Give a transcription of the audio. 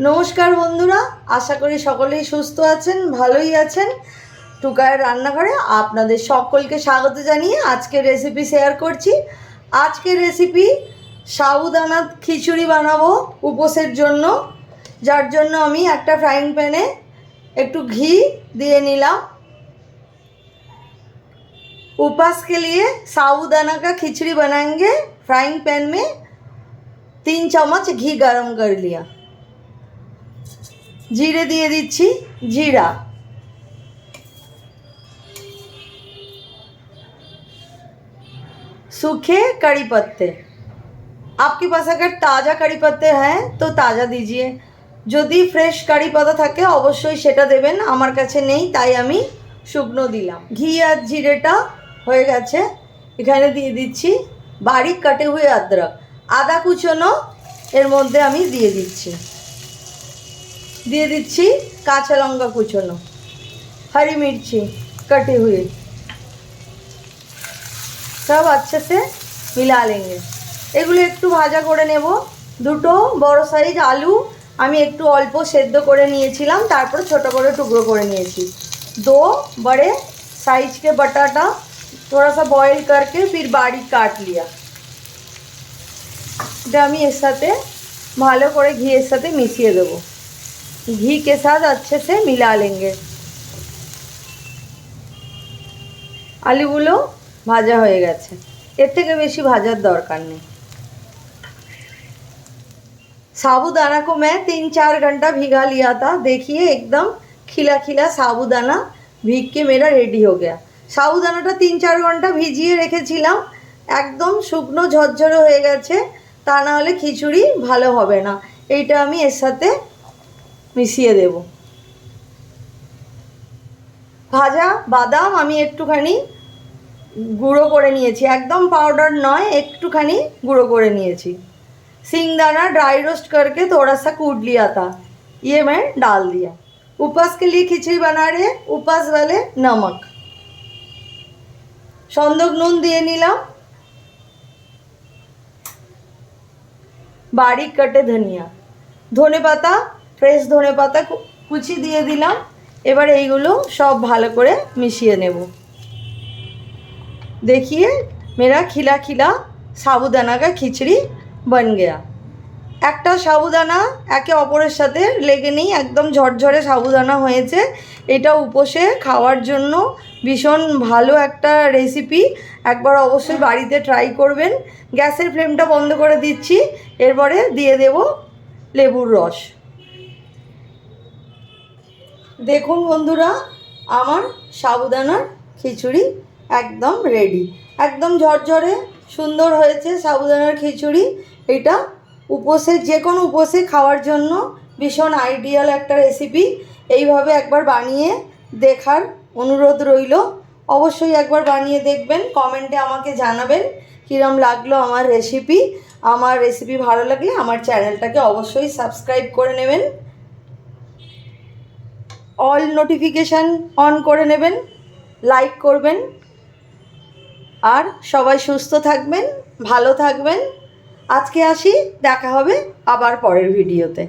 নমস্কার বন্ধুরা আশা করি সকলেই সুস্থ আছেন ভালোই আছেন টুকায়ের রান্নাঘরে আপনাদের সকলকে স্বাগত জানিয়ে আজকের রেসিপি শেয়ার করছি আজকের রেসিপি সাবুদানা খিচুড়ি বানাবো উপোসের জন্য যার জন্য আমি একটা ফ্রাইং প্যানে একটু ঘি দিয়ে নিলাম उपास के लिए साबूदाना का खिचड़ी बनाएंगे फ्राइंग पैन में तीन चम्मच घी गरम कर लिया जीरे দিয়ে দিচ্ছি जीरा सूखे कड़ी पत्ते आपके पास अगर ताज़ा कड़ी पत्ते हैं তো তাজা দিজিয়ে যদি ফ্রেশ কারি পাতা থাকে অবশ্যই সেটা দেবেন আমার কাছে নেই তাই আমি শুকনো দিলাম ঘি আর জিরেটা হয়ে গেছে এখানে দিয়ে দিচ্ছি বারিক কাটে হুয়ে আদরক আদা কুচনো এর মধ্যে আমি দিয়ে দিচ্ছি দিয়ে দিচ্ছি কাঁচা লঙ্কা কুচনো हरी मिर्ची कटे हुए সব আচ্ছা সে মিলা লেঙ্গে এগুলো একটু ভাজা করে নেব দুটো বড় সাইজ আলু আমি একটু অল্প সেদ্ধ করে নিয়েছিলাম তারপর ছোট করে টুকরো করে নিয়েছি दो बड़े साइज के बटाटा थोड़ा सा बॉईल करके फिर बारीक काट लिया এটা আমি এর সাথে ভালো করে ঘিয়ের সাথে মিশিয়ে দেবো ঘি के साथ अच्छे से मिला लेंगे আলুগুলো ভাজা হয়ে গেছে এর থেকে বেশি ভাজার দরকার নেই साबूदाना को मैं तीन चार घंटा भिगा लिया था देखिए एकदम खिला खिला साबूदाना भीग के मेरा रेडी हो गया সাবুদানাটা তিন চার ঘন্টা ভিজিয়ে রেখেছিলাম একদম শুকনো ঝরঝরে হয়ে গেছে তা না হলে খিচুড়ি ভালো হবে না এইটা আমি এর সাথে মিশিয়ে দেব ভাজা বাদাম আমি একটুখানি গুঁড়ো করে নিয়েছি একদম পাউডার নয় একটুখানি গুঁড়ো করে নিয়েছি सिंगदाना ड्राई रोस्ट करके थोड़ा सा कूट लिया था ये मैं डाल दिया उपवास के लिए खिचड़ी बना रहे हैं, उपवास वाले नमक সন্দক নুন দিয়ে নিলাম বারিক কাটে ধনিয়া ধনে পাতা ফ্রেশ ধনে পাতা কুচি দিয়ে দিলাম। এবার এইগুলো সব ভালো করে মিশিয়ে নেব। দেখিয়ে মেরা খিলা খিলা সাবুদানা কা খিচড়ি বন গেয়া। একটা সাবুদানা একে অপরের সাথে লেগে নেই, একদম ঝরঝরে সাবুদানা হয়েছে। এটা উপসে খাওয়ার জন্য ভীষণ ভালো একটা রেসিপি একবার অবশ্যই বাড়িতে ট্রাই করবেন। গ্যাসের ফ্লেমটা বন্ধ করে দিচ্ছি। এরপরে দিয়ে দেব লেবুর রস। দেখুন বন্ধুরা, আমার সাবুদানার খিচুড়ি একদম রেডি একদম ঝরঝরে সুন্দর হয়েছে সাবুদানার খিচুড়ি। এটা উপোসে, যে কোনো উপোসে খাওয়ার জন্য ভীষণ আইডিয়াল একটা রেসিপি এইভাবে একবার বানিয়ে দেখার অনুরোধ রইল। অবশ্যই একবার বানিয়ে দেখবেন, কমেন্টে আমাকে জানাবেন কীরম লাগল আমার রেসিপি আমার রেসিপি ভালো লাগলে আমার চ্যানেলটাকে অবশ্যই সাবস্ক্রাইব করে নেবেন। অল নোটিফিকেশান অন করে নেবেন লাইক করবেন, আর সবাই সুস্থ থাকবেন, ভালো থাকবেন। আজকে আসি, দেখা হবে আবার পরের ভিডিওতে